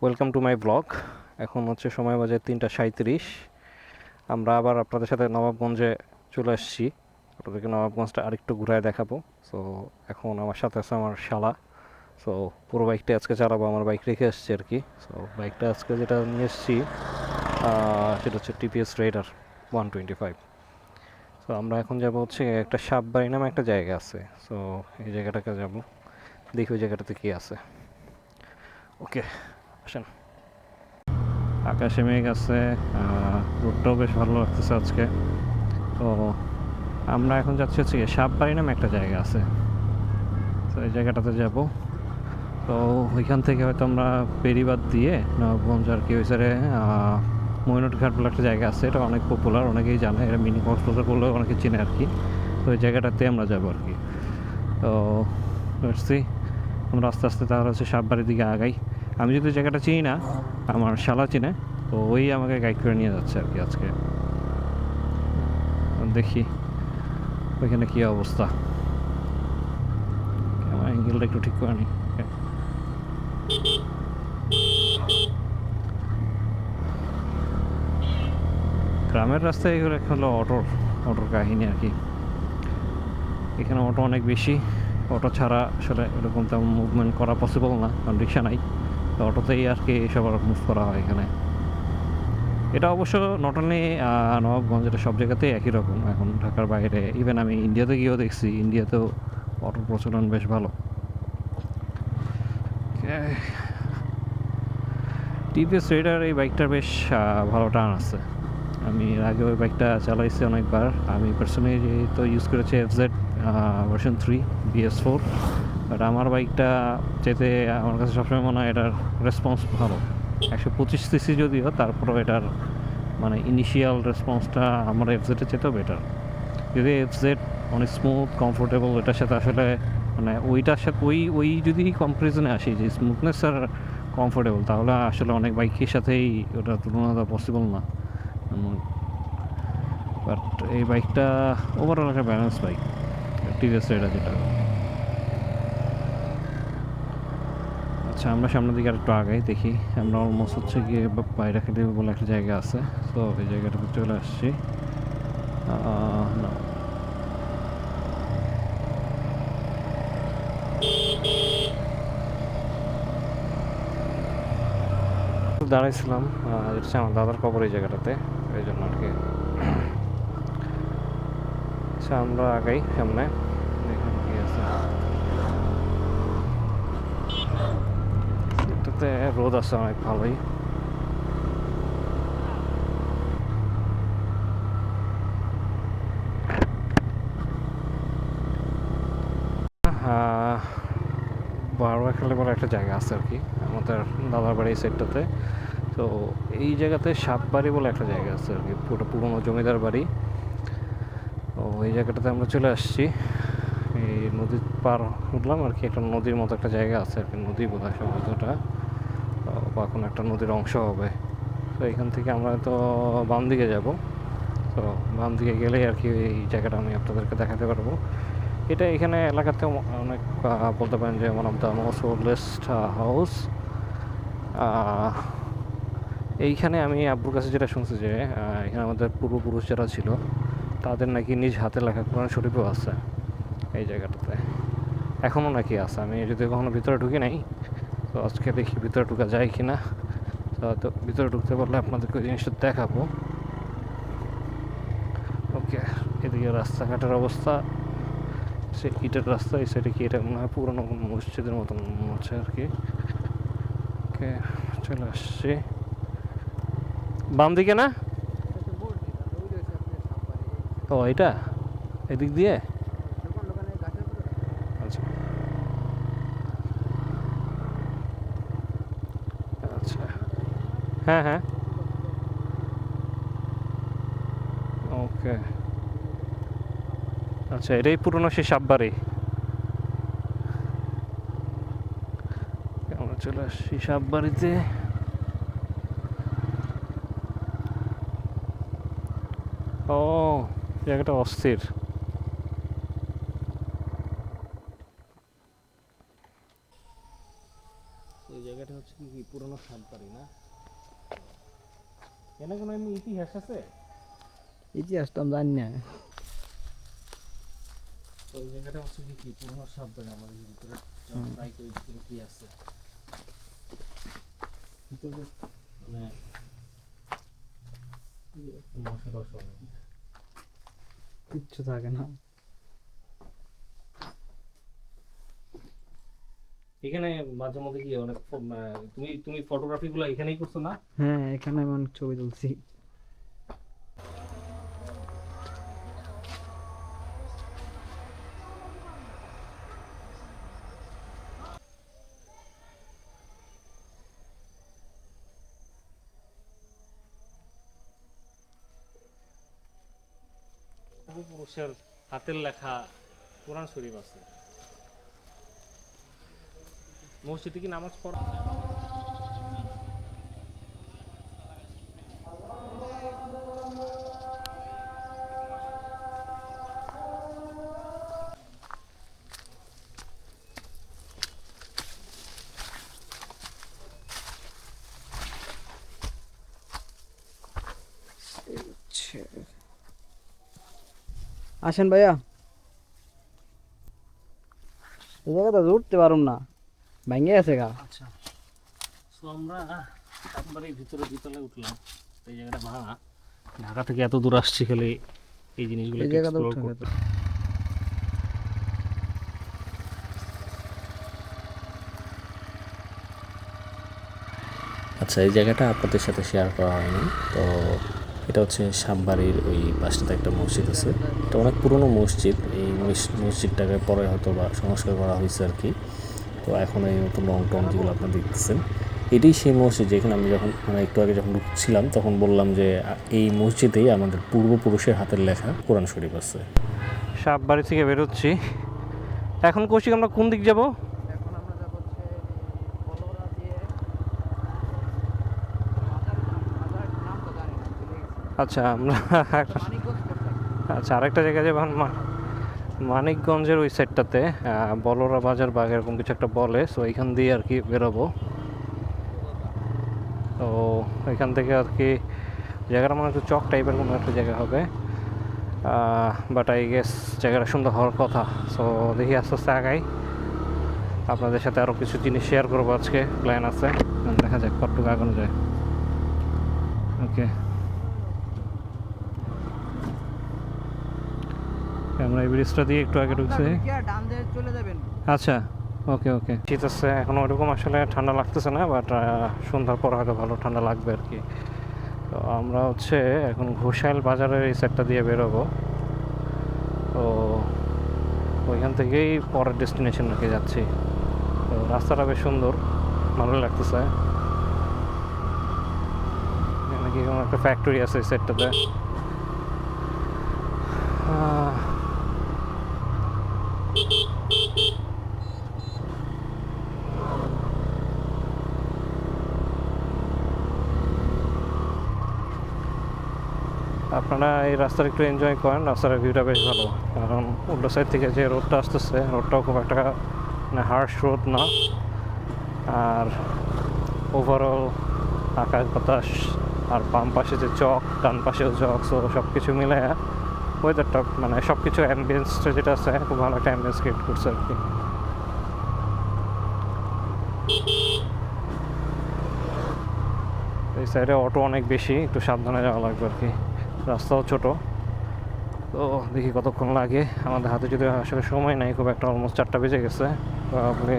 Welcome to my blog এখন হচ্ছে সময় বাজে তিনটা সাঁত্রিশ আমরা আবার আপনাদের সাথে নবাবগঞ্জে চলে আসছি। আপনাদেরকে নবাবগঞ্জটা আরেকটু ঘুরায় দেখাবো। সো এখন আমার সাথে আছে আমার শালা। সো পুরো বাইকটা আজকে চালাবো, আমার বাইক রেখে এসছি আর কি। সো বাইকটা আজকে যেটা নিয়ে এসছি সেটা হচ্ছে TVS rider one twenty five so আমরা এখন যাব হচ্ছে একটা সাপবাড়ি নামে একটা জায়গা আছে। সো এই জায়গাটাকে যাব। দেখি ওই জায়গাটাতে কী আছে। ওকে, আসেন। আকাশে মেঘ আছে রোডটাও বেশ ভালো লাগতেছে আজকে। তো আমরা এখন যাচ্ছি হচ্ছে গিয়ে সাপবাড়ি নামে একটা জায়গা আছে। তো এই জায়গাটাতে যাব। তো ওইখান থেকে হয়তো আমরা বেরিবাদ দিয়ে নবগঞ্জ আর কি ওই সাইডে ময়নট ঘাট বলে একটা জায়গা আছে। এটা অনেক পপুলার অনেকেই জানে এটা মিনি কক্সবাজার বললেও অনেকে চেনে আর কি। তো ওই জায়গাটাতে আমরা যাব আর কি। তো আমরা আস্তে আস্তে তাহলে হচ্ছে সাপবাড়ির দিকে আগাই। আমি যদি জায়গাটা চিনি না, আমার শালা চিনে, তো ওই আমাকে গাইড করে নিয়ে যাচ্ছে আর কি আজকে। দেখি ওইখানে কী অবস্থা। আমার অ্যাঙ্গেলটা একটু ঠিক করে নি। গ্রামের রাস্তায় এগুলো হলো অটোর অটোর কাহিনী আর কি। এখানে অটো অনেক বেশি, অটো ছাড়া আসলে এরকম তেমন মুভমেন্ট করা পসিবল না, কারণ রিক্সা নাই। তো অটোতেই আর কি সব মুভ করা হয় এখানে। এটা অবশ্য নট অনলি নবাবগঞ্জ, এটা সব জায়গাতেই একই রকম। এখন ঢাকার বাইরে ইভেন আমি ইন্ডিয়াতে গিয়েও দেখছি ইন্ডিয়াতেও অটোর প্রচলন বেশ ভালো। টিভিএস রেডার এই বাইকটার বেশ ভালো টান আছে। আমি আগে ওই বাইকটা চালাইছি অনেকবার। আমি পার্সোনালি তো ইউজ করেছি F Z version three BS four but আমার বাইকটা যেতে আমার কাছে সবসময় মনে হয় এটার রেসপন্স ভালো। একশো পঁচিশ সিসি যদিও, তারপরেও এটার মানে ইনিশিয়াল রেসপন্সটা আমার এফ জেডের চেয়েতেও বেটার যদি এফ জেড অনেক স্মুথ কমফোর্টেবল এটার সাথে আসলে মানে ওইটার সাথে, ওই ওই যদি কম্পারিজনে আসি যে স্মুথনেস আর কমফোর্টেবল তাহলে আসলে অনেক বাইকের সাথেই ওটা তুলনা পসিবল না। বাট এই বাইকটা ওভারঅল একটা ব্যালেন্স বাইক টিভিএস রাইডার যেটা। আচ্ছা আমরা সামনের দিকে আরেকটু আগাই, দেখি। আমরা অলমোস্ট হচ্ছে গিয়ে বাইরাখালি বলে একটা জায়গা আছে। তো এই জায়গাটাতে চলে আসছি। না। দাঁড়াইছিলাম হচ্ছে আমার দাদার কবর এই জায়গাটাতে, এই জন্য আর কি। আচ্ছা আমরা আগাই সামনে। দেখুন কি আছে। এটাতে রোদ আছে অনেক ভালোই। আহ, বারোয়াখালী বলে একটা জায়গা আছে আর কি আমাদের দাদার বাড়ি সাইডটাতে তো এই জায়গাতে সাপবাড়ি বলে একটা জায়গা আছে আর কি পুরো পুরোনো জমিদার বাড়ি। তো এই জায়গাটাতে আমরা চলে আসছি। এই নদীর পার উঠলাম আর কি একটা নদীর মতো একটা জায়গা আছে আর কি নদী বোধ হয় কোনো একটা নদীর অংশ হবে। তো এখান থেকে আমরা তো বাম দিকে যাব। তো বাম দিকে গেলেই আর কি এই জায়গাটা আমি আপনাদেরকে দেখাতে পারব। এটা এখানে এলাকাতে অনেক বলতে পারেন যে one of the most oldest house এইখানে আমি আব্বুর কাছে যেটা শুনছি যে এখানে আমাদের পূর্বপুরুষ যারা ছিল, তাদের নাকি নিজ হাতে লেখা কোরআন শরীফও আছে এই জায়গাটাতে। এখনও নাকি আছে। আমি যদি কখনো ভিতরে ঢুকি নাই তো আজকে দেখি ভিতরে ঢুকা যায় কি না তো ভিতরে ঢুকতে পারলে আপনাদেরকে ওই জিনিসটা দেখাবো। ওকে, এদিকে রাস্তাঘাটের অবস্থা। সে ইটের রাস্তা, এই সাইডে কি এটা মনে হয় পুরোনো মসজিদের মতন মনে হচ্ছে আর কি। ওকে, চলে আসছি। বাম দিকে না? ও এটা এদিক দিয়ে? আচ্ছা। হ্যাঁ হ্যাঁ। ওকে। আচ্ছা এটাই পুরনো সেই সাপবাড়ি আমরা চলে আসছি সাপবাড়িতে ও জায়গাটা অস্থির ওই জায়গাটা হচ্ছে কি পুরনো সাতবাড়ি না এখানে কোনো এমনি ইতিহাস আছে? ইতিহাস তো আমি জানি না। ওই জায়গাটা হচ্ছে কি কি? পুরনো সাতবাড়ি আমাদের ভিতরে? প্রায় ওই ভিতরে কি আছে? ভিতরে? মানে। কিচ্ছু থাকে না। এখানে মাঝে মধ্যে কি অনেক তুমি তুমি ফটোগ্রাফি গুলো এখানেই করছ না? হ্যাঁ এখানে আমি অনেক ছবি তুলছি। পূর্বপুরুষের হাতের লেখা কোরআন শরীফ আছে। মসজিদে কি নামাজ পড়া? আসেন ভাইয়া। এই জায়গাটা উঠতে পারুম না। ভেঙে গেছে গা। আচ্ছা। তো আমরা একবারে ভিতরে ভিতরে উঠলাম। এই জায়গাটা ভাঙা। ঢাকা থেকে এত দূর আসছি খালি এই জিনিসগুলো এই জায়গাটা আচ্ছা এই জায়গাটা আপনাদের সাথে শেয়ার করা হয়নি। তো এটা হচ্ছে সাববাড়ির ওই পাশটাতে একটা মসজিদ আছে। এটা অনেক পুরনো মসজিদ, এই মসজিদটাকে পরে হয়তো বা সংস্কার করা হয়েছে আর কি। তো এখন এই নতুন রং টং যেগুলো আপনারা দেখতেছেন, এটাই সেই মসজিদ যেখানে আমি যখন মানে একটু আগে যখন ঢুকছিলাম, তখন বললাম যে এই মসজিদেই আমাদের পূর্বপুরুষের হাতের লেখা কোরআন শরীফ আছে। সাপ বাড়ি থেকে বেরোচ্ছি। এখন কৌশিক, আমরা কোন দিক যাব এখন আমরা যাব হচ্ছে বলরা দিয়ে নাম তো জানি না ভুলে গেছি। আচ্ছা আমরা? আচ্ছা আরেকটা জায়গায় যাব মা- মানিকগঞ্জের ওই সাইডটাতে বলরা বাজার বাগ এরকম কিছু একটা বলে সো এইখান দিয়ে আর কি বেরোবো। তো এখান থেকে আর কি জায়গাটা মনে একটু চক টাইপের কোনো একটা জায়গা হবে। বাট আই গেস জায়গাটা সুন্দর হওয়ার কথা। সো দেখি আস্তে আস্তে আগাই। আপনাদের সাথে আরও কিছু জিনিস শেয়ার করব আজকে। প্ল্যান আছে। দেখা যাক কতটুকু আগানো যায়। ওকে আমরা এই ব্রিজটা দিয়ে একটু আগে ঢুকছি। আচ্ছা ওকে ওকে। শীত আছে এখন ওইরকম আসলে ঠান্ডা লাগতেছে না বাট সন্ধ্যার পর হয়তো ভালো ঠান্ডা লাগবে আর কি। তো আমরা হচ্ছে এখন ঘোষাইল বাজারের এই সাইডটা দিয়ে বেরোবো। তো ওইখান থেকেই পরের ডেস্টিনেশন রেখে যাচ্ছি। তো রাস্তাটা বেশ সুন্দর ভালো লাগতেছে। এখানে কি কোনো একটা ফ্যাক্টরি আছে এই সাইডটাতে আপনারা এই রাস্তার একটু এনজয় করেন রাস্তার ভিউটা বেশ ভালো। কারণ উল্টো সাইড থেকে যে রোডটা আসতেছে রোডটাও খুব একটা মানে হার্শ রোড না। আর ওভারঅল আকাশ বাতাস আর বাম পাশে যে চক, ডান পাশেও চক সো সব কিছু মিলে ওয়েদারটা মানে সব কিছু অ্যাম্বিয়েন্সটা যেটা আছে, খুব ভালো একটা অ্যাম্বিয়েন্স ক্রিয়েট করছে আর কি। এই সাইডে অটো অনেক বেশি, একটু সাবধানে যাওয়া লাগবে আর কি। রাস্তাও ছোট। তো দেখি কতক্ষণ লাগে। আমাদের হাতে যদি আসলে সময় নাই, খুব একটা অলমোস্ট চারটা বেজে গেছে। আপনি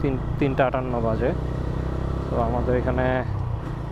তিন, তিনটা আটান্ন বাজে। তো আমাদের এখানে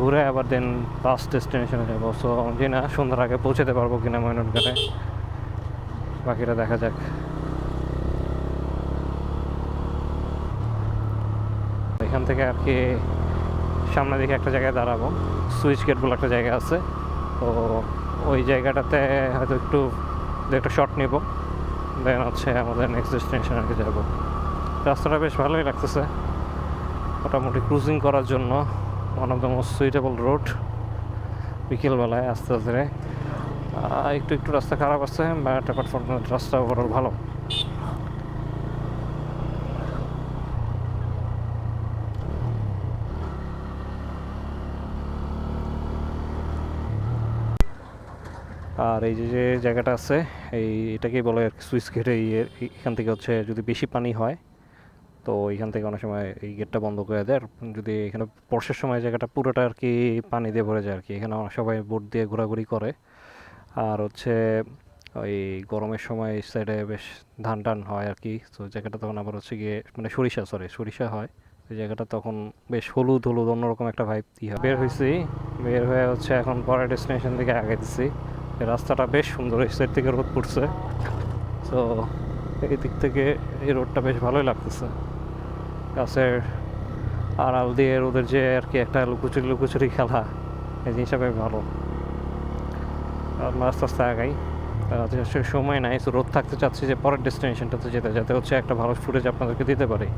ঘুরে আবার দেন লাস্ট ডেস্টিনেশনে যাব। সো যে না, সন্ধ্যার আগে পৌঁছাতে পারব কিনা ময়নটঘাটে বাকিটা দেখা যাক। এখান থেকে আর কি সামনে দিকে একটা জায়গায় দাঁড়াবো। সুইচ গেট বলে একটা জায়গা আছে। তো ওই জায়গাটাতে হয়তো একটু একটা শট নিব। দেন হচ্ছে আমাদের নেক্সট ডেস্টিনেশন কি যাব। রাস্তাটা বেশ ভালোই লাগতেছে। মোটামুটি ক্রুজিং করার জন্য one of the most suitable road বিকেলবেলায় আস্তে আস্তে। একটু একটু রাস্তা খারাপ আছে বাট অ্যাপার্ট ফ্রম রাস্তা ওভারঅল ভালো। আর এই যে যে জায়গাটা আছে, এই এটাকেই বলে আর সুইচ গেট এখান থেকে হচ্ছে যদি বেশি পানি হয়, তো এখান থেকে অনেক সময় এই গেটটা বন্ধ করে দেয়। যদি এখানে বর্ষার সময় জায়গাটা পুরোটা আর কি পানি দিয়ে ভরে যায় আর কি। এখানে সবাই বোট দিয়ে ঘোরাঘুরি করে। আর হচ্ছে ওই গরমের সময় এই সাইডে বেশ ধান টান হয় আর কি। তো জায়গাটা তখন আবার হচ্ছে গিয়ে মানে সরিষা সরি সরিষা হয়। এই জায়গাটা তখন বেশ হলুদ হলুদ অন্যরকম একটা ভাইব হয়। বের হয়েছি বের হয়ে হচ্ছে এখন পরের ডেস্টিনেশন দিকে আগাইতেছি। রাস্তাটা বেশ সুন্দর, এই সাইড থেকে রোদ পড়ছে। তো এই দিক থেকে এই রোডটা বেশ ভালোই লাগতেছে। গাছের আড়াল দিয়ে রোদের যে আর কি একটা লুকোচুরি লুকোচুরি খেলা, এই জিনিসটা বেশ ভালো। আস্তে আস্তে আগাই। সময় নাই তো রোদ থাকতে চাচ্ছি যে পরের ডেস্টিনেশনটাতে যেতে, যাতে হচ্ছে একটা ভালো ফুটেজ আপনাদেরকে দিতে পারি।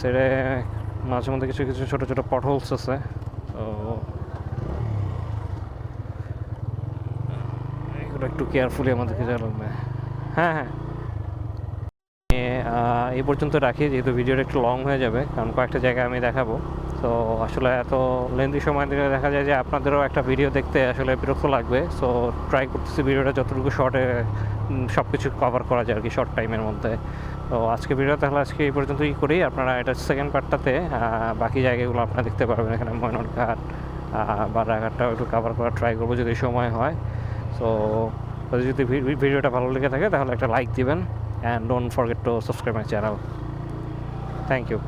সাইডে মাঝে মধ্যে কিছু কিছু ছোটো ছোটো পটহোলস আছে। তো এগুলো একটু কেয়ারফুলি আমাদেরকে যাওয়া হ্যাঁ হ্যাঁ। এই পর্যন্ত রাখি, যেহেতু ভিডিওটা একটু লং হয়ে যাবে, কারণ কয়েকটা জায়গায় আমি দেখাবো। তো আসলে এত লেন্দি সময় দিলে দেখা যায় যে আপনাদেরও একটা ভিডিও দেখতে আসলে বিরক্ত লাগবে। সো ট্রাই করতেছি ভিডিওটা যতটুকু শর্টে সব কিছু কভার করা যায় আর কি শর্ট টাইমের মধ্যে। তো আজকে ভিডিও তাহলে আজকে এই পর্যন্তই করি। আপনারা এটা সেকেন্ড পার্টটাতে বাকি জায়গাগুলো আপনারা দেখতে পারবেন এখানে ময়নট ঘাট বারাঘাটটাও একটু কভার করার ট্রাই করব যদি সময় হয়। সো যদি ভিডিওটা ভালো লেগে থাকে, তাহলে একটা লাইক দিবেন and don't forget to subscribe my channel thank you